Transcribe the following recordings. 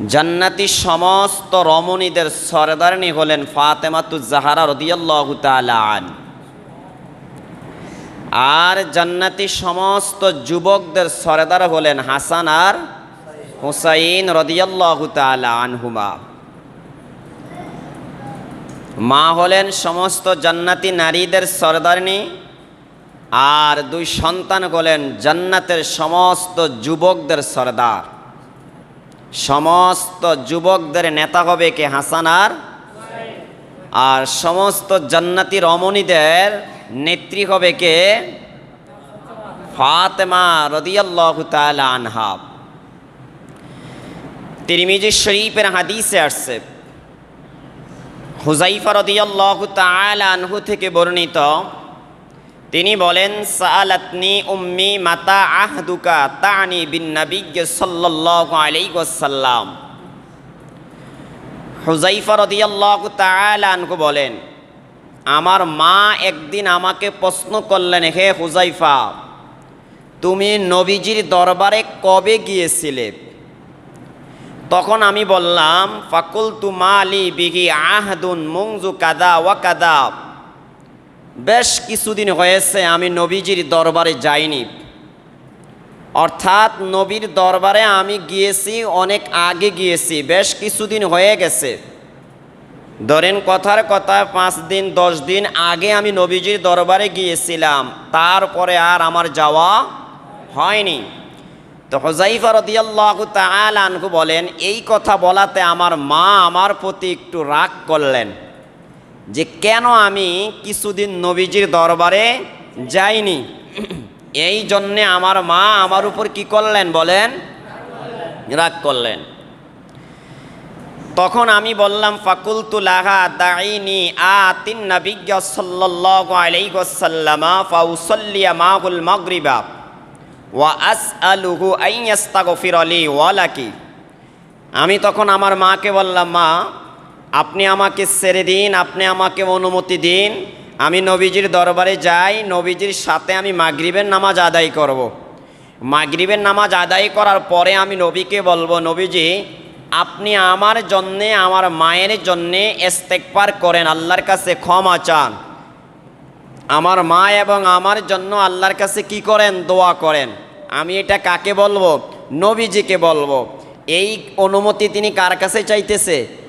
জান্নাতি সমস্ত রমণীদের সরদারণী হলেন ফাতেমাতু জাহারা রদিয়াল্লাহু তাআলা আন। আর জান্নাতি সমস্ত যুবকদের সরদার হলেন হাসান আর হুসাইন রদিয়াল্লাহু আনহুমা। মা হলেন সমস্ত জান্নাতি নারীদের সরদারণী আর দুই সন্তান হলেন জান্নাতের সমস্ত যুবকদের সরদার। সমস্ত যুবকদের নেতা হবে কে হাসান আর? আর সমস্ত জান্নাতি রমণীদের নেত্রী হবে কে? ফাতেমা রদিয়াল্লাহু তাআলা আনহা। তিরমিজি শরীফের হাদিসে আসছে হুজাইফা রদিয়াল্লাহু তাআলা আনহু থেকে বর্ণিত তিনি বলেন সালাতনি উম্মি মাতা আহদুকা তানি বিন নবিয়্য সাল্লাল্লাহু আলাইহি ওয়াসাল্লাম। হুজাইফা রাদিয়াল্লাহু তাআলা আনহু বলেন, আমার মা একদিন আমাকে প্রশ্ন করলেন, হে হুজাইফা তুমি নবীজির দরবারে কবে গিয়েছিলে? তখন আমি বললাম ফাকুল তু মালি বিহি আহদুন মুংজু কাদা ওয়া কাদা। বেশ কিছুদিন হয়েছে আমি নবীজির দরবারে যাইনি। অর্থাৎ নবীর দরবারে আমি গিয়েছি, অনেক আগে গিয়েছি, বেশ কিছুদিন হয়ে গেছে। ধরেন কথার কথা, পাঁচ দিন, দশ দিন আগে আমি নবীজির দরবারে গিয়েছিলাম, তারপরে আর আমার যাওয়া হয়নি। তো হোজাইফা রদিয়াল্লাহু বলেন, এই কথা বলাতে আমার মা আমার প্রতি একটু রাগ করলেন। যে কেন আমি কিছুদিন নবীজির দরবারে যাইনি? এই জন্যে আমার মা আমার উপর কি করলেন বলেন? রাগ করলেন। তখন আমি বললাম, ফাকুলতু লাহা দাইনি আতিন নবিজ্ঞ সাল্লাল্লাহু আলাইহি ওয়াসাল্লামা ফাউসাল্লিয়া মাহুল মাগরিবা ওয়া আসআলুহু আন ইয়াস্তাগফির লি ওয়া লাকি। আমি তখন আমার মাকে বললাম, মা আপনি আমাকে ছেড়ে দিন, আপনি আমাকে অনুমতি দিন। আমি নবীজির দরবারে যাই, নবীজির সাথে আমি মাগরিবের নামাজ আদায় করব। মাগরিবের নামাজ আদায় করার পরে আমি নবীকে বলব, নবীজি, আপনি আমার জন্যে, আমার মায়ের জন্যে ইস্তেকবার করেন, আল্লাহর কাছে ক্ষমা চান। আমার মা এবং আমার জন্য আল্লাহর কাছে কি করেন? দোয়া করেন। আমি এটা কাকে বলব? নবীজিকে বলব। এই অনুমতি তিনি কার কাছে চাইতেছে?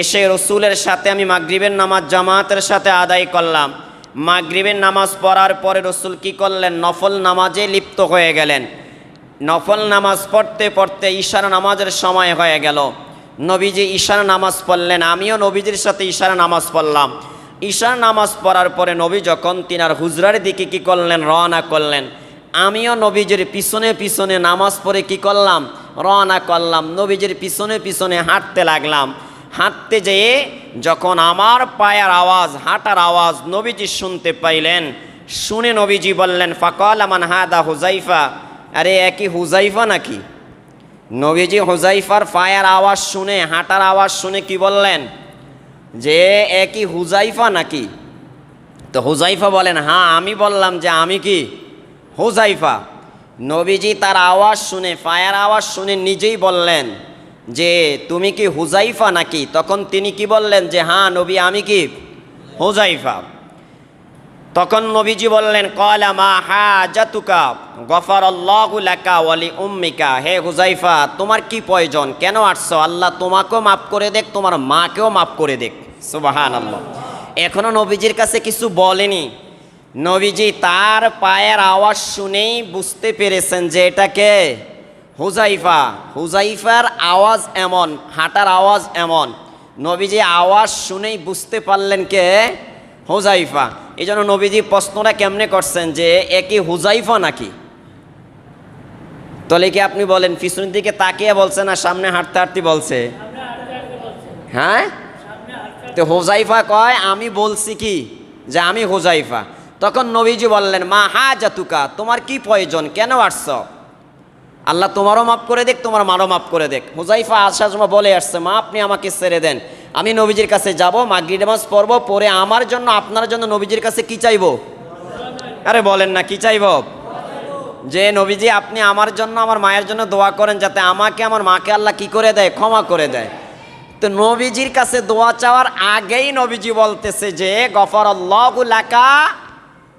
এসে রসুলের সাথে আমি মাগরিবের নামাজ, জামাতের সাথে আদায় করলাম। মাগরিবের নামাজ পড়ার পরে রসুল কি করলেন? নফল নামাজে লিপ্ত হয়ে গেলেন। নফল নামাজ পড়তে পড়তে ঈশার নামাজের সময় হয়ে গেল। নবীজি ঈশার নামাজ পড়লেন, আমিও নবীজির সাথে ঈশার নামাজ পড়লাম। ঈশার নামাজ পড়ার পরে নবী যখন তিনার হুজরার দিকে কি করলেন? রওনা করলেন। আমিও নবীজির পিছনে পিছনে নামাজ পড়ে কি করলাম? রওনা করলাম। নবীজির পিছনে পিছনে হাঁটতে লাগলাম। হাঁটতে যেয়ে যখন আমার পায়ের আওয়াজ, হাঁটার আওয়াজ নবীজি শুনতে পাইলেন, শুনে নবীজি বললেন, ফাকল আমান হাদা হুজাইফা? আরে, একই হুজাইফা নাকি? নবীজি হুজাইফার পায়ের আওয়াজ শুনে, হাঁটার আওয়াজ শুনে কি বললেন? যে একই হুজাইফা নাকি? তো হুজাইফা বলেন হ্যাঁ আমি বললাম যে আমি কি? হুজাইফা। নবীজি তার আওয়াজ শুনে, পায়ের আওয়াজ শুনে নিজেই বললেন যে তুমি কি হুজাইফা নাকি? তখন তিনি কি বললেন যে হ্যাঁ নবী, আমি কি হুজাইফা? তখন নবীজি বললেন, কলা মা হা জাতুকা গফার ওয়ালি উম্মিকা। হে হুজাইফা, তোমার কি প্রয়োজন? কেন আসছো? আল্লাহ তোমাকেও মাফ করে দেখ, তোমার মাকেও মাফ করে দেখ। সুবাহান আল্লাহ এখনও নবীজির কাছে কিছু বলেনি। নবীজি তার পায়ের আওয়াজ শুনেই বুঝতে পেরেছেন যে এটাকে হুজাইফা, হুজাইফার আওয়াজ এমন, হাঁটার আওয়াজ এমন। নবীজি আওয়াজ শুনেই বুঝতে পারলেন কে? হুজাইফা। এই জন্য নবীজি প্রশ্নটা কেমনে করছেন যে একই হুজাইফা নাকি? তাহলে কি আপনি বলেন, পিছনের দিকে তাকিয়ে বলছে না সামনে হাঁটতে হাঁটতে বলছে? হ্যাঁ? তো হোজাইফা কয়, আমি বলছি কি? যে আমি হোজাইফা। তখন নবীজি বললেন, মা হা জাতুকা তোমার কি প্রয়োজন? কেন আসছ? আল্লাহ তোমারও মাফ করে দেখ, তোমার মারও মাফ করে দেখ। হুজাইফা আসার সময় বলে আসছে, মা, আপনি আমাকে ছেড়ে দেন। আমি নবীজির কাছে যাব মাগরি নামাজ পড়ব পরে আমার জন্য, আপনার জন্য নবীজির কাছে কি চাইব? আরে বলেন না, কি চাইব? যে নবীজি, আপনি আমার জন্য, আমার মায়ের জন্য দোয়া করেন, যাতে আমাকে, আমার মাকে আল্লাহ কি করে দেয়? ক্ষমা করে দেয়। তো নবীজির কাছে দোয়া চাওয়ার আগেই নবীজি বলতেছে যে গফর লাকা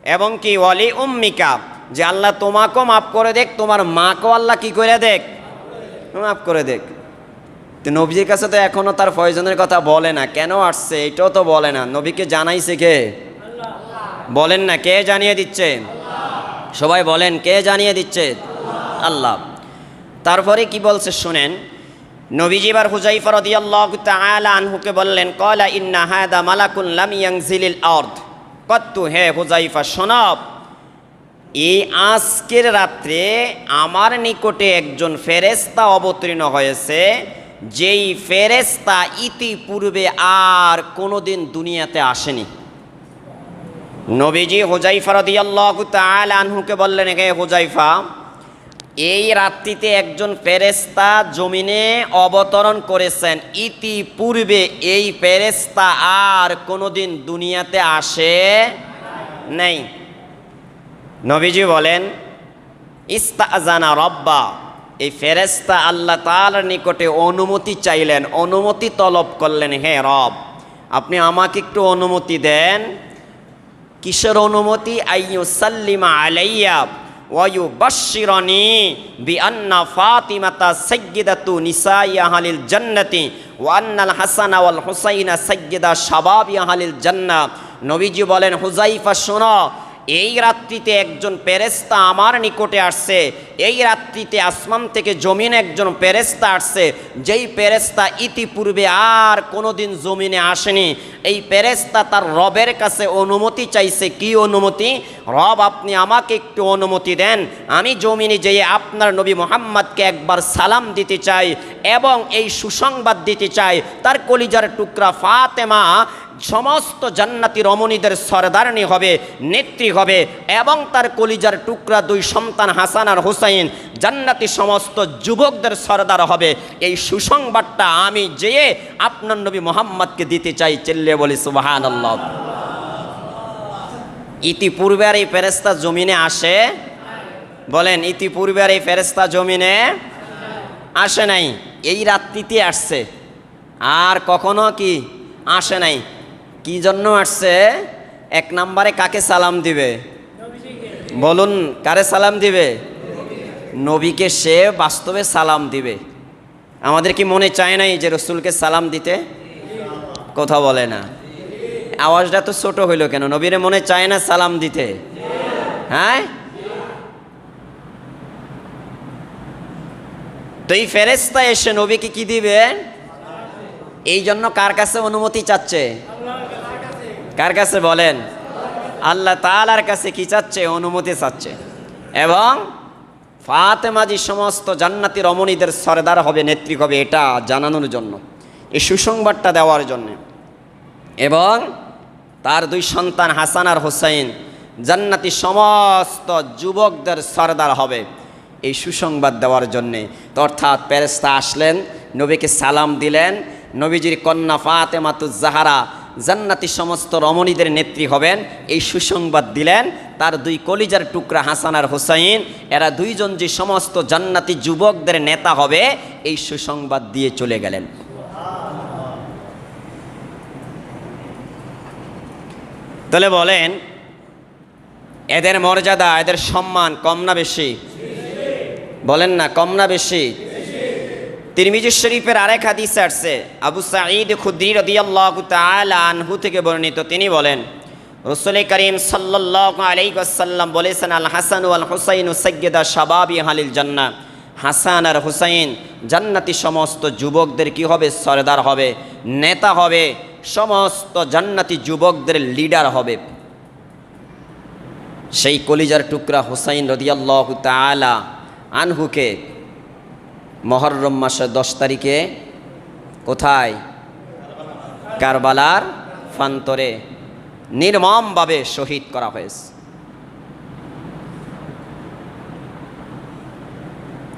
এবং কি, ওয়ালি উম্মিকা। যে আল্লাহ তোমাকেও মাফ করে দেখ, তোমার মাকেও আল্লাহ কি করে দেখ? মাফ করে দেখ। তো কাছে তো এখনও তার প্রয়োজনের কথা বলে না। কেন আসছে? এটাও তো বলে না। নবীকে জানাইছে কে? বলেন না, কে জানিয়ে দিচ্ছে? সবাই বলেন, কে জানিয়ে দিচ্ছে? আল্লাহ। তারপরে কি বলছে শুনেন নবীজিবার হুজাইফা রাদিয়াল্লাহু তাআলা আনহুকে বললেন, কলা ইন্না হাদা মালাকুন লাম ইয়ানজিলিল আরদ। কত্তু হে হুজাইফা শোনব এই আজকের রাত্রে আমার নিকটে একজন ফেরেস্তা অবতীর্ণ হয়েছে, যেই ফেরেস্তা ইতিপূর্বে আর কোনোদিন দুনিয়াতে আসেনি। নবীজি হুজাইফা রাদিয়াল্লাহু তাআলা আনহুকে বললেন, হে হোজাইফা এই রাত্রিতে একজন ফেরেস্তা জমিনে অবতরণ করেছেন। ইতিপূর্বে এই ফেরেস্তা আর কোনোদিন দুনিয়াতে আসে নেই। নবীজি বলেন ইস্তাজানা রব্বা এই ফেরেস্তা আল্লাহ তাআলার নিকটে অনুমতি চাইলেন, অনুমতি তলব করলেন, হে রব, আপনি আমাকে একটু অনুমতি দেন। কিসের অনুমতি? আইয়ু সাল্লিমা আলাইয়া ওয়ায়ু বাশিরনি বিআন্না ফাতিমাতা সাইয়্যিদাতু নিসাই আহলিল জান্নাতি ওয়া আন্নাল হাসান ওয়াল হুসাইনা সাইয়্যিদা শাবাবি আহলিল জান্নাহ। নবীজি বলেন হুজাইফা শোনো এই রাত্রিতে একজন পেরেস্তা আমার নিকটে আসছে। এই রাত্রিতে আসমান থেকে জমিন একজন পেরেস্তা আসছে। যেই পেরেস্তা ইতিপূর্বে আর কোনোদিন জমিনে আসেনি। এই পেরেস্তা তার রবের কাছে অনুমতি চাইছে। কি অনুমতি? রব, আপনি আমাকে একটু অনুমতি দেন। আমি জমিনে যেয়ে আপনার নবী মোহাম্মদকে একবার সালাম দিতে চাই এবং এই সুসংবাদ দিতে চাই। তার কলিজার টুকরা ফাতেমা সমস্ত জান্নাতি রমণীদের সরদারণী হবে, নেত্রী হবে এবং তার কলিজার টুকরা দুই সন্তান হাসান আর হুসাইন, জান্নাতি সমস্ত যুবকদের সরদার হবে। এই সুসংবাদটা আমি যেয়ে আপনার নবী মোহাম্মদকে দিতে চাই, চেল্লে বলি সুবাহান ইতিপূর্বে আর এই ফেরেস্তা জমিনে আসে? বলেন ইতিপূর্বে আর এই ফেরেস্তা জমিনে আসে নাই? এই রাত্রিতে আসছে। আর কখনো কি আসে নাই? কি জন্য আসছে? এক নম্বরে কাকে সালাম দিবে? বলুন, কারে সালাম দিবে? নবীকে সে বাস্তবে সালাম দিবে। আমাদের কি মনে চায় নাই যে রসুলকে সালাম দিতে? কথা বলে না। আওয়াজটা তো ছোট হইল কেন? নবীরে মনে চায় না সালাম দিতে? হ্যাঁ? তো এই ফেরেস্তা এসে নবীকে কি দিবে? এই জন্য কার কাছে অনুমতি চাচ্ছে? কার কাছে বলেন? আল্লাহ তালার কাছে কি চাচ্ছে? অনুমতি চাচ্ছে। এবং ফাতেমাজি সমস্ত জান্নাতি রমণীদের সরদার হবে, নেত্রী হবে, এটা জানানোর জন্য, এই সুসংবাদটা দেওয়ার জন্য। এবং তার দুই সন্তান হাসান আর হোসাইন, জান্নাতি সমস্ত যুবকদের সরদার হবে, এই সুসংবাদ দেওয়ার জন্যে। অর্থাৎ প্যারেস্তা আসলেন, নবীকে সালাম দিলেন, নবীজির কন্যা ফাতেমাতুজ জাহারা জান্নাতি সমস্ত রমণীদের নেত্রী হবেন। এই সুসংবাদ দিলেন তার দুই কলিজার টুকরা হাসান আর হোসাইন। এরা দুইজন যে সমস্ত জান্নাতি যুবকদের নেতা হবে, এই সুসংবাদ দিয়ে চলে গেলেন। তাহলে বলেন, এদের মর্যাদা, এদের সম্মান কম না বেশি? বলেন না, কম না বেশি? তিরমিজি শরীফের আরেক হাদিস আসছে। আবু সাঈদ খুদ্রি রদিয়াল্লাহু আনহু থেকে বর্ণিত। তিনি বলেন, রসুল করিম সাল্লাল্লাহু আলাইহি ওয়াসাল্লাম বলেছেন, আল হাসান ওয়াল হুসাইন সাইয়্যিদা শাবাবি হালিল জান্নাহ। হাসান আর হুসাইন জান্নাতি সমস্ত যুবকদের কি হবে? সরদার হবে, নেতা হবে, সমস্ত জান্নাতি যুবকদের লিডার হবে। সেই কলিজার টুকরা হুসাইন রদিয়াল্লাহু তাআলা আনহুকে মহরম মাসের দশ তারিখে কোথায়? কারবালার ফান্তরে নির্মমভাবে শহীদ করা হয়েছে।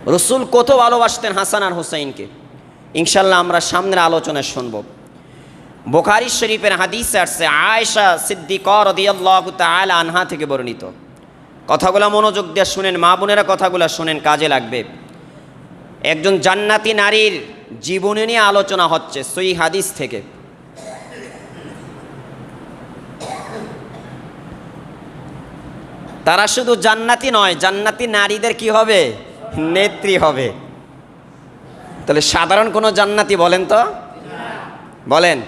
রসুল কত ভালোবাসতেন হাসান আর হুসাইনকে। ইনশাল্লাহ আমরা সামনের আলোচনায় শুনব। বোখারি শরীফের হাদিস আসছে, আয়েশা সিদ্দিক রদিয়াল্লাহু তাআলা আনহা থেকে বর্ণিত। কথাগুলো মনোযোগ দিয়ে শুনেন, মা বোনেরা কথাগুলো শুনেন, কাজে লাগবে। একজন জান্নাতি নারীর জীবনী নিয়ে আলোচনা হচ্ছে সই হাদিস থেকে। তারা শুধু জান্নাতি নয়, জান্নাতি নারীদের কি হবে? নেত্রী হবে। তাহলে সাধারণ কোনো জান্নাতি বলেন তো? বলেন।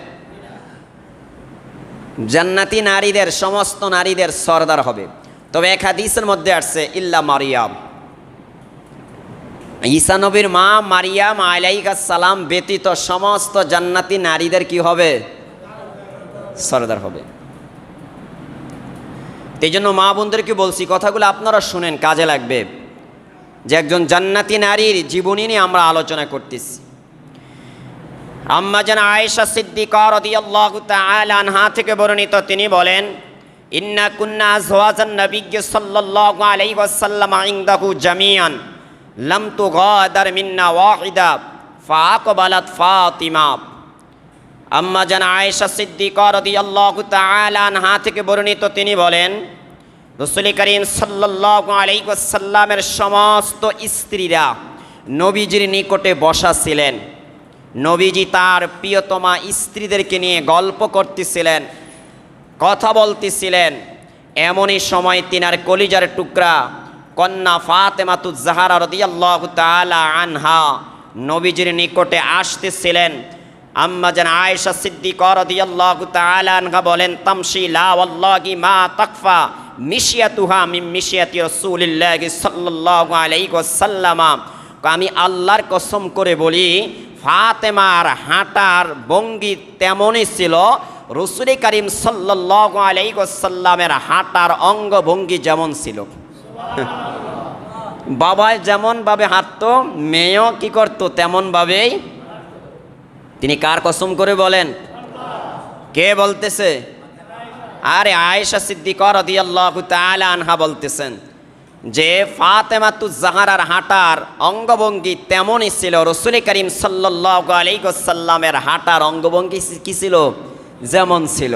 জান্নাতি নারীদের, সমস্ত নারীদের সর্দার হবে। তবে এক হাদিসের মধ্যে আসছে, ইল্লা মারিয়াম। ঈসা নবীর মা মারিয়াম সালাম ব্যতীত সমস্ত জান্নাতি নারীদের কি হবে? সর্দার হবে। এই জন্য মা বোনদেরকে বলছি, কথাগুলো আপনারা শুনেন, কাজে লাগবে। যে একজন জান্নাতি নারীর জীবনী নিয়ে আমরা আলোচনা করতেছি। আম্মা যেন আয়েশা সিদ্দিকা রাদিয়াল্লাহু তাআলা আনহা থেকে বর্ণিত, তিনি বলেন, ইন্না কুন্না আজওয়াজান নবিয়্য সাল্লাল্লাহু আলাইহি ওয়াসাল্লাম ইনদাহু লাম তুগাদার মিন্না ওয়াহিদা, ফাআকবালাত ফাতিমা। আম্মা যেন আয়েশা সিদ্দিকা রাদিয়াল্লাহু তাআলা আনহা থেকে বর্ণিত তিনি বলেন, রসুল করিম সাল্লাল্লাহু আলাইহি ওয়াসাল্লামের সমস্ত স্ত্রীরা নবীজির নিকটে বসা ছিলেন। নবীজি তার প্রিয়তমা স্ত্রীদেরকে নিয়ে গল্প করতেছিলেন, কথা বলতেছিলেন। এমনই সময় তিনার কলিজার টুকরা কন্যা ফাতেমাতু জাহারা রদিয়াল্লাহু তাআলা আনহা, নবীজির নিকটে আসতেছিলেন। আম্মা যেন আয়েশা সিদ্দিকা আনহা বলেন মা তাকফা আমি আল্লাহর কসম করে বলি, ফাতেমার হাঁটার ভঙ্গি তেমনই ছিল। রসুল করিম সাল্লাল্লাহু আলাইহি ওয়াসাল্লামের হাঁটার অঙ্গভঙ্গি যেমন ছিল। বাবায় যেমনভাবে হাঁটতো, মেয়েও কি করতো তেমনভাবেই। তিনি কার কসম করে বলেন? কে বলতেছে? আরে আয়েশা সিদ্দিকা রাদিয়াল্লাহু তাআলা আনহা বলতেছেন, যে ফাতেমাতু জাহারার হাঁটার অঙ্গভঙ্গি তেমনই ছিল। রসুল করিম সাল্লাল্লাহু আলাইহি ওয়াসাল্লামের হাঁটার অঙ্গভঙ্গি কি ছিল? যেমন ছিল।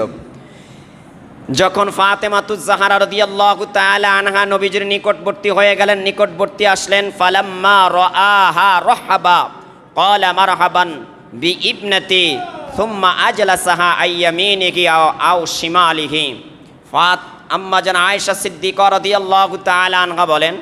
যখন ফাতেমাতু জাহারা রাদিয়াল্লাহু তাআলা আনহা নবীজির নিকটবর্তী হয়ে গেলেন, নিকটবর্তী আসলেন, ফালাম্মা রাআহা রাহাবা, ক্বালা মারহাবান বি ইবনতি ইবনাতি থুম্মা আজলাসাহা আইয়ামিনিহি আও আও শিমালিহি। ফাত, আম্মা জান আয়েশা সিদ্দিকা রাদিয়াল্লাহু তাআলা আনহা বলেন,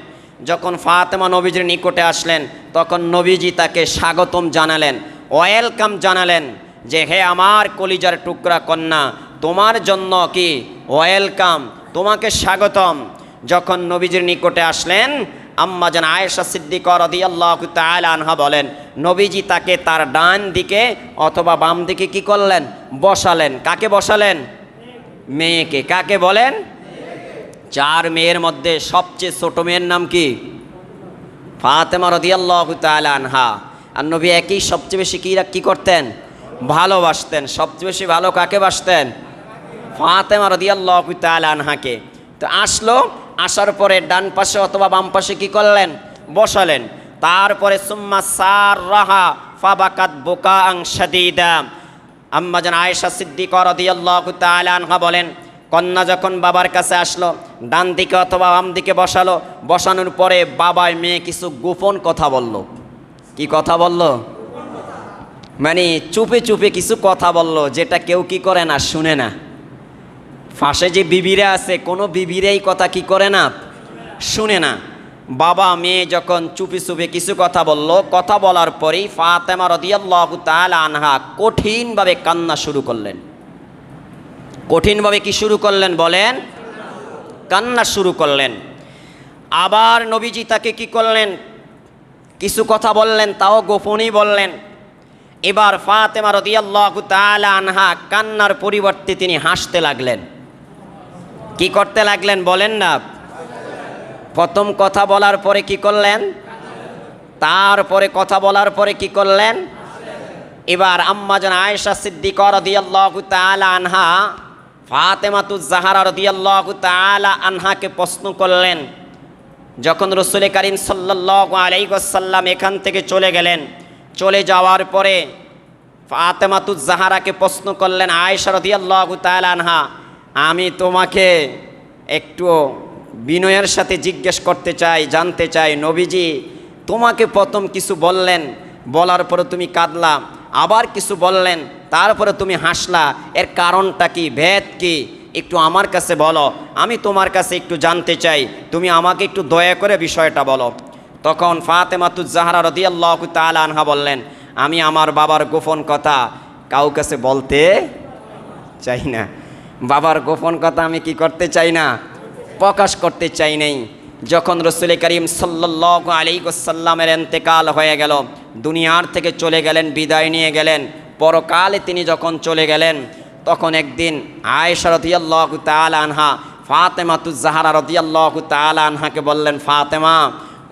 যখন ফাতেমা নবীজির নিকটে আসলেন, তখন নবীজি তাকে স্বাগতম জানালেন, ওয়েলকাম জানালেন যে, হে আমার কলিজার টুকরা কন্যা, তোমার জন্য কি ওয়েলকাম, তোমাকে স্বাগতম। যখন নবীজির নিকটে আসলেন, আম্মা যেন আয়েশা সিদ্দিক রদিয়াল্লাহু আনহা বলেন, নবীজি তাকে তার ডান দিকে অথবা বাম দিকে কি করলেন? বসালেন। কাকে বসালেন? মেয়েকে। কাকে বলেন? চার মেয়ের মধ্যে সবচেয়ে ছোট মেয়ের নাম কি? ফাতেমা রদিয়াল্লাহু আনহা। আর নবী একই সবচেয়ে বেশি কি কি করতেন? ভালোবাসতেন। সবচেয়ে বেশি ভালো কাকে বাসতেন? ফাতেমা রদিয়াল্লাহু তাআলা আনহাকে। তো আসলো, আসার পরে ডান পাশে অথবা বাম পাশে কি করলেন? বসালেন। তারপরে সুম্মা সার রাহা ফাবাকাত বোকা আং আম্মা যেন আয়েশা সিদ্দিক রদিয়াল্লাহু তাআলা আনহা বলেন, কন্যা যখন বাবার কাছে আসলো, ডান দিকে অথবা বাম দিকে বসালো, বসানোর পরে বাবায় মেয়ে কিছু গোপন কথা বলল। কি কথা বলল? মানে চুপে চুপে কিছু কথা বলল, যেটা কেউ কি করে না, শুনে না। ফাঁসে যে বিবিরা আছে, কোনো বিবিরাই কথা কি করে না? শুনে না। বাবা, মেয়ে যখন চুপি চুপে কিছু কথা বলল, কথা বলার পরেই ফাতেমা রদিয়াল্লাহু তাআলা আনহা কঠিনভাবে কান্না শুরু করলেন। কঠিনভাবে কি শুরু করলেন বলেন? কান্না শুরু করলেন। আবার নবীজি তাকে কি করলেন? কিছু কথা বললেন, তাও গোপনই বললেন। এবার ফাতেমা রদিয়াল্লাহু তাআলা আনহা কান্নার পরিবর্তে তিনি হাসতে লাগলেন। কি করতে লাগলেন বলেন না। প্রথম কথা বলার পরে কি করলেন? তারপরে কথা বলার পরে কি করলেন? এবার আম্মাজান আয়েশা সিদ্দিক রদিয়াল্লাহু তাআলা আনহা ফাতেমাতুজ জাহারা রদিয়াল্লাহু আনহাকে প্রশ্ন করলেন। যখন রসুল করিম ওয়াসাল্লাম এখান থেকে চলে গেলেন, চলে যাওয়ার পরে ফাতেমাতুজ জাহারাকে প্রশ্ন করলেন আয়েশা রদিয়াল্লাহু আনহা আমি তোমাকে একটু বিনয়ের সাথে জিজ্ঞেস করতে চাই, জানতে চাই। নবীজি তোমাকে প্রথম কিছু বললেন, বলার পরে তুমি কাঁদলা, আবার কিছু বললেন, তারপরে তুমি হাসলা। এর কারণটা কি, ভেদ কি? একটু আমার কাছে বলো, আমি তোমার কাছে একটু জানতে চাই, তুমি আমাকে একটু দয়া করে বিষয়টা বলো। তখন ফাতেমাতুজ জাহারা রদিয়াল্লাহ তাআলা আনহা বললেন, আমি আমার বাবার গোপন কথা কাউ কাছে বলতে চাই না। বাবার গোপন কথা আমি কি করতে চাই না? প্রকাশ করতে চাই নাই। যখন রসুল করিম সাল্লাহ আলাইসাল্লামের এন্তেকাল হয়ে গেল, দুনিয়ার থেকে চলে গেলেন, বিদায় নিয়ে গেলেন। পরকালে তিনি যখন চলে গেলেন, তখন একদিন আয়েশা রদিয়াল্লাহ তাল আনহা ফাতেমা তু তুজাহারা রদিয়াল্লাহ তাল আনহাকে বললেন, ফাতেমা,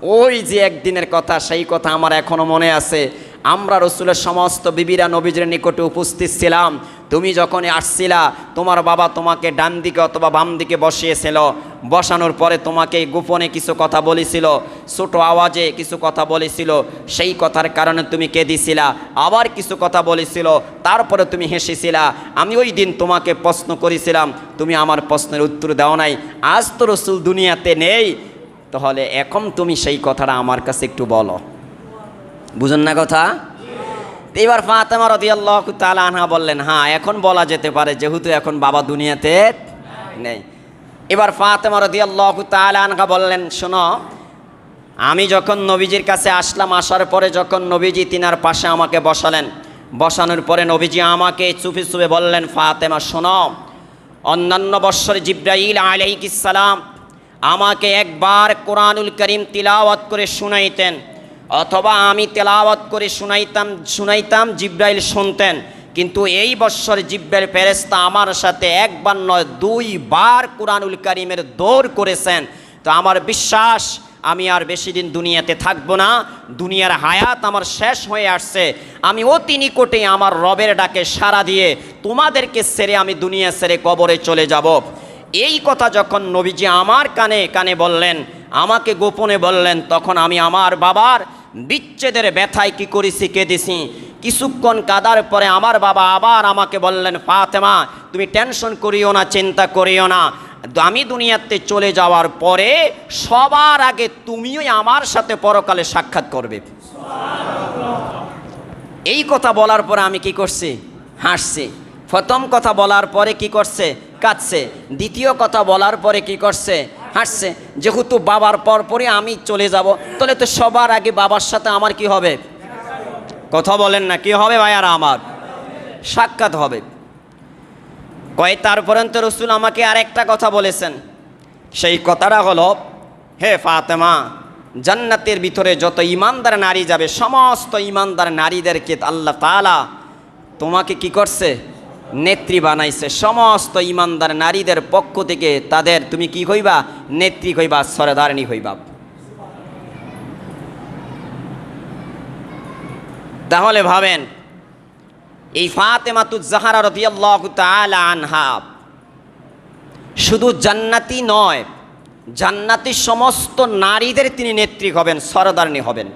ওই যে একদিনের কথা, সেই কথা আমার এখনও মনে আছে। আমরা রসুলের সমস্ত বিবিরা নবীজের নিকটে উপস্থিত ছিলাম। তুমি যখন আসছিলা, তোমার বাবা তোমাকে ডান দিকে অথবা বাম দিকে বসিয়েছিল। বসানোর পরে তোমাকে গোপনে কিছু কথা বলেছিল, ছোট আওয়াজে কিছু কথা বলেছিল। সেই কথার কারণে তুমি কেঁদেছিলা, আবার কিছু কথা বলেছিল, তারপরে তুমি হেসেছিলা। আমি ওই দিন তোমাকে প্রশ্ন করেছিলাম, তুমি আমার প্রশ্নের উত্তর দাও নাই। আজ তো রসুল দুনিয়াতে নেই, তাহলে এখন তুমি সেই কথাটা আমার কাছে একটু বলো। বুঝুন না কথা? এবার ফাতেমা রদিয়াল্লাহ তালা আনহা বললেন হ্যাঁ এখন বলা যেতে পারে, যেহেতু এখন বাবা দুনিয়াতে নেই। এবার ফাতেমা রদিয়াল্লাহ তালা আনহা বললেন, শোনো, আমি যখন নবীজির কাছে আসলাম, আসার পরে যখন নবীজি তিনার পাশে আমাকে বসালেন, বসানোর পরে নবীজি আমাকে চুপে চুপে বললেন, ফাতেমা, শোনো, অন্যান্য বৎসর জিব্রাইল আলাইকিসালাম আমাকে একবার কোরআনুল করিম তিলাওয়াত করে শুনাইতেন। অথবা আমি তেলাওয়াত করে শুনাইতাম শুনাইতাম, জিব্রাইল শুনতেন। কিন্তু এই বৎসর জিব্রাইল ফেরেস্তা আমার সাথে একবার নয়, দুইবার কোরআনুল করিমের দৌড় করেছেন। তো আমার বিশ্বাস, আমি আর বেশি দিন দুনিয়াতে থাকব না, দুনিয়ার হায়াত আমার শেষ হয়ে আসছে। আমি অতি নিকটে আমার রবের ডাকে সাড়া দিয়ে তোমাদেরকে সেরে আমি দুনিয়া সেরে কবরে চলে যাব। এই কথা যখন নবীজি আমার কানে কানে বললেন, আমাকে গোপনে বললেন, তখন আমি আমার বাবার বিচ্ছেদের ব্যথায় কি করেছি কেঁদেছি কিছুক্ষণ কাদার পরে আমার বাবা আবার আমাকে বললেন, ফাতেমা, তুমি টেনশন করিও না, চিন্তা করিও না। আমি দুনিয়াতে চলে যাওয়ার পরে সবার আগে তুমিও আমার সাথে পরকালে সাক্ষাৎ করবে। এই কথা বলার পরে আমি কি করছি? হাসছি। প্রথম কথা বলার পরে কি করছে? কাঁদছে। দ্বিতীয় কথা বলার পরে কি করছে? হাসছে, যেহেতু বাবার পর পরে আমি চলে যাব, তাহলে তো সবার আগে বাবার সাথে আমার কি হবে? কথা বলেন না, কি হবে ভাইয়ারা আমার? সাক্ষাৎ হবে। কয়, তার পর্যন্ত রসুল আমাকে আর একটা কথা বলেছেন। সেই কথাটা হলো, হে ফাতেমা, জান্নাতের ভিতরে যত ইমানদার নারী যাবে, সমস্ত ইমানদার নারীদেরকে আল্লাহ তালা তোমাকে কি করছে? নেত্রী বানাইছে। সমস্ত ইমানদার নারীদের পক্ষ থেকে তাদের তুমি কি হইবা? নেত্রী হইবা সরেদারিণী হইবা। তাহলে ভাবেন, এই ফাতেমাতুজ জাহারা রদিয়াল্লাহু তাআলা আনহা, শুধু জান্নাতি নয়, জান্নাতি সমস্ত নারীদের তিনি নেত্রী হবেন সরদারণী হবেন।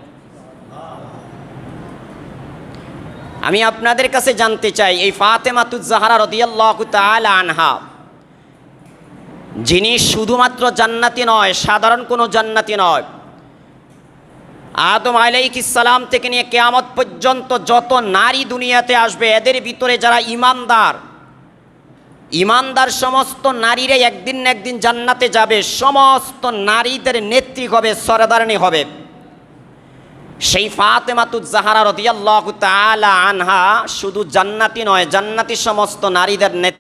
আমি আপনাদের কাছে জানতে চাই, এই ফাতেমাতুজ জাহারা রদিয়াল্লাহু তাআলা আনহা, যিনি শুধুমাত্র জান্নাতি নয়, সাধারণ কোনো জান্নাতি নয়, আদম আলাইহিসসালাম থেকে নিয়ে কেয়ামত পর্যন্ত যত নারী দুনিয়াতে আসবে, এদের ভিতরে যারা ইমানদার ইমানদার সমস্ত নারীরাই একদিন না একদিন জান্নাতে যাবে, সমস্ত নারীদের নেত্রী হবে সরদারণী হবে। সেই ফাতেমাতুজাহারা জাহারা তালা আনহা শুধু জান্নাতি নয় জান্নাতি সমস্ত নারীদের নেত্রী